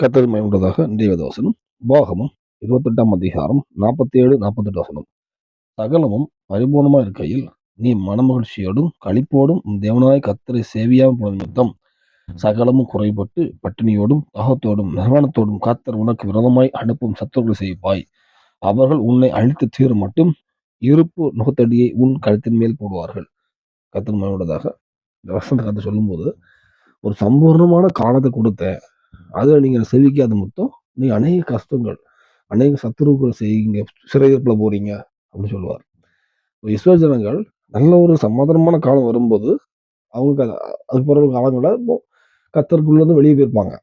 கத்தது மயமுள்ளதாக இன்றைய வசனம் உபாகமும் இருபத்தெட்டாம் அதிகாரம் நாற்பத்தி ஏழு நாற்பத்தெட்டு வசனம். சகலமும் பரிபூர்ணமா இருக்கையில் நீ மனமகிழ்ச்சியோடும் களிப்போடும் தேவனாய் கத்தரை சேவியாமல் போன நிமித்தம் சகலமும் குறைபட்டு பட்டினியோடும் தாகத்தோடும் நிர்வாணத்தோடும் கத்தர் உனக்கு விரதமாய் அனுப்பும் சத்துருக்களை செய்வாய் அவர்கள் உன்னை அழித்து தீர மட்டும் இருப்பு நுகத்தடியை உன் கழுத்தின் மேல் போடுவார்கள். கத்தன் மயமுள்ளதாக இந்த வசந்த கதை சொல்லும்போது ஒரு சம்பூர்ணமான காலத்தை கொடுத்த அதில் நீங்கள் செவிக்காத மொத்தம் நீங்கள் அநேக கஷ்டங்கள் அநேக சத்துருக்கள் செய்யுங்க சிறையப்பில் போகிறீங்க அப்படின்னு சொல்லுவார். இஸ்ரோ ஜனங்கள் நல்ல ஒரு சமாதானமான காலம் வரும்போது அவங்க அதுக்கு பிறகு காலங்களில் இப்போ கத்தருக்குள்ளேருந்து வெளியே போயிருப்பாங்க.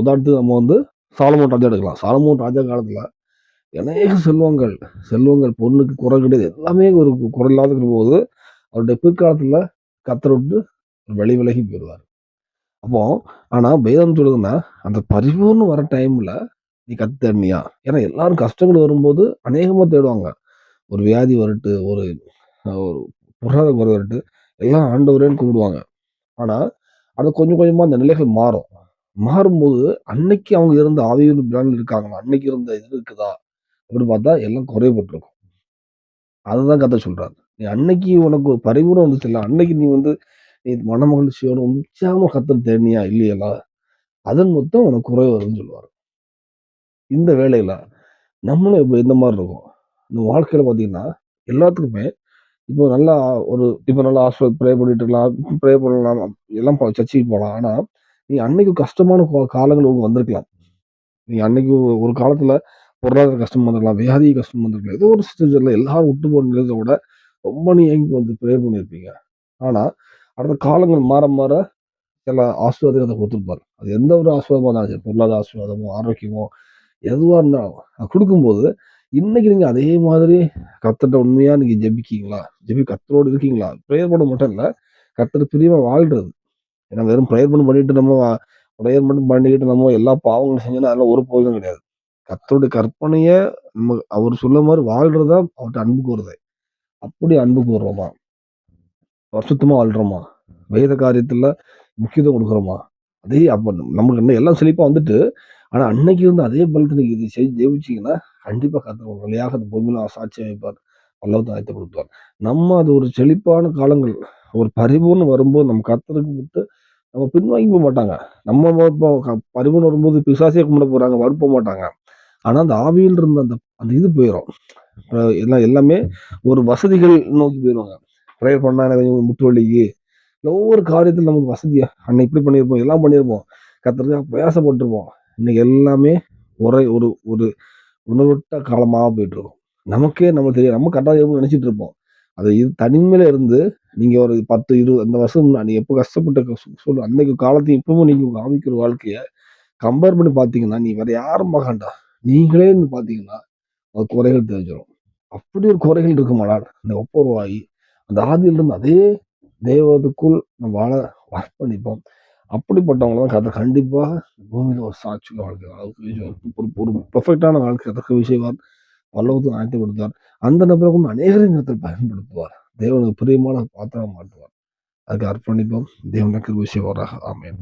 உதாரணத்துக்கு நம்ம வந்து சாலமோன் ராஜா எடுக்கலாம். சாலமோன் ராஜா காலத்தில் அநேக செல்வங்கள் செல்வங்கள் பொண்ணுக்கு குறை கிடையாது. எல்லாமே ஒரு குறை இல்லாத போது அவருடைய பிற்காலத்தில் கத்தரை விட்டு வெளி விலகி போயிடுவார் அப்போ ஆனா வேதம் சொல்லுதுன்னா அந்த பரிபூர்ணம் வர டைம்ல நீ கத்து தேடினியா ஏன்னா எல்லாரும் கஷ்டங்கள் வரும்போது அநேகமா தேடுவாங்க. ஒரு வியாதி வரட்டு ஒரு ஒரு பொருளாதார குறை வரட்டு எல்லாம் ஆண்டவரேன்னு கூப்பிடுவாங்க ஆனா அது கொஞ்சம் கொஞ்சமா அந்த நிலைகள் மாறும். மாறும்போது அன்னைக்கு அவங்க இருந்த ஆவியூர் பிராண்ட் இருக்காங்களா? அன்னைக்கு இருந்த இது இருக்குதா? அப்படின்னு பார்த்தா எல்லாம் குறைபட்டிருக்கும். அதுதான் கதை சொல்றாரு. நீ அன்னைக்கு உனக்கு ஒரு பரிபூர்ணம் வந்துச்சு இல்லை அன்னைக்கு நீ வந்து மனமகிழ்ச்சியோட உற்சாகமா கத்தர் தேடினியா இல்லையலா அதன் மொத்தம் உனக்கு குறை வரும்னு சொல்லுவார். இந்த வேலையில நம்மளும் இப்போ இந்த மாதிரி இருக்கும். இந்த வாழ்க்கையில பார்த்தீங்கன்னா எல்லாத்துக்குமே இப்போ நல்லா ஒரு இப்போ நல்லா ஹாஸ்பிட்டல் ப்ரே பண்ணிட்டு இருக்கலாம் ப்ரே பண்ணலாம் எல்லாம் சர்ச்சைக்கு போகலாம். ஆனா நீ அன்னைக்கு கஷ்டமான காலங்கள் உங்களுக்கு வந்திருக்கலாம். நீ அன்னைக்கு ஒரு காலத்துல பொருளாதார கஷ்டம் வந்திருக்கலாம் வியாதி கஷ்டம் வந்திருக்கலாம். ஏதோ ஒரு சுச்சுவேஷன்ல எல்லாரும் விட்டு போனதை விட ரொம்ப நீ இயங்கி வந்து ப்ரே பண்ணியிருப்பீங்க. ஆனா அடுத்த காலங்கள் மாற மாற சில ஆசீர்வாதத்தை கொடுத்துருப்பாரு அது எந்த ஒரு ஆசீர்வாதமாக இருந்தாலும் சரி பொருளாதார ஆசீர்வாதமோ ஆரோக்கியமோ எதுவாக இருந்தாலும் அது கொடுக்கும்போது இன்னைக்கு நீங்கள் அதே மாதிரி கத்தட்ட உண்மையாக நீங்கள் ஜெபிக்கீங்களா? ஜெபி கத்தரோடு இருக்கீங்களா? ப்ரேயர் பண்ண மட்டும் இல்லை கத்தர் பிரியமாக வாழ்கிறது ஏன்னா வெறும் ப்ரேயர் பண்ணி பண்ணிட்டு நம்ம ப்ரேயர் மட்டும் பண்ணிக்கிட்டு நம்ம எல்லா பாவங்களும் செஞ்சோன்னா அதெல்லாம் ஒரு போதும் கிடையாது. கத்தருடைய கற்பனையை நம்ம அவர் சொல்ல மாதிரி வாழ்றதா அவர்கிட்ட அன்பு கூறுறது அப்படி அன்பு கூறுறோமா வருஷத்துமா வாழ்கிறோமா வேத காரியத்துல முக்கியத்துவம் கொடுக்குறோமா? அதே அப்போ நமக்கு என்ன எல்லாம் செழிப்பாக வந்துட்டு ஆனா அன்னைக்கு இருந்து அதே பலத்தை நீங்க இது செய்து ஜெயிச்சிங்கன்னா கண்டிப்பா கத்துறோம் வழியாக அந்த பூமியில சாட்சி வைப்பார் பல்லவத்தை ஆயத்தை கொடுப்பார். நம்ம அது ஒரு செழிப்பான காலங்கள் ஒரு பரிபூர்ணம் வரும்போது நம்ம கத்தருக்கு விட்டு நம்ம பின்வாங்கி போக மாட்டாங்க. நம்ம இப்போ பரிபூர்ணம் வரும்போது பிசாசியை கும்பிட போறாங்க போக மாட்டாங்க. ஆனா அந்த ஆவியில் இருந்த அந்த அந்த இது போயிடும் எல்லாம் எல்லாமே ஒரு வசதிகள் நோக்கி போயிடுவாங்க ப்ரேயர் பண்ணால் எனக்கு முட்டு வலிக்கு. ஒவ்வொரு காரியத்தில் நமக்கு வசதியா அன்னைக்கு இப்படி பண்ணியிருப்போம் எல்லாம் பண்ணியிருப்போம். கத்திரிக்காய் பிரயாசப்பட்டிருப்போம். இன்னைக்கு எல்லாமே ஒரே ஒரு ஒரு உணர்விட்ட காலமாக போயிட்டு இருக்கும் நமக்கே நம்ம தெரியும் நம்ம கரெக்டாக நினைச்சிட்டு இருப்போம். அது இது தனிமையில இருந்து நீங்க ஒரு பத்து இருபது அந்த வருஷம் நீ எப்போ கஷ்டப்பட்ட சொல்லு அன்னைக்கு காலத்தையும் இப்பவும் நீங்க காமிக்கிற வாழ்க்கையை கம்பேர் பண்ணி பார்த்தீங்கன்னா நீ வேற யாரும் பார்க்கண்டா நீங்களே இருந்து பார்த்தீங்கன்னா அது குறைகள் தெரிஞ்சிடும் அப்படி ஒரு குறைகள் இருக்குமானால் இந்த ஒப்புரவாகி அந்த ஆதியிலிருந்து அதே தேவதுக்குள் நம்ம வாழ அர்ப்பணிப்போம் அப்படிப்பட்டவங்க தான் கதை கண்டிப்பாக பூமியில் ஒரு சாட்சியில் வாழ்க்கை ஒரு ஒரு பெர்ஃபெக்டான வாழ்க்கை அதற்கு விஷயவார் பல்லவத்துக்கு ஆயத்து கொடுத்தார் அந்த நபரை கொண்டு அநேகரின் இடத்தில் பயன்படுத்துவார். தேவனுக்கு பிரியமான பாத்திரம் மாட்டுவார் அதுக்கு அர்ப்பணிப்போம். தேவனுக்கு விஷயம் வராக ஆமேன்.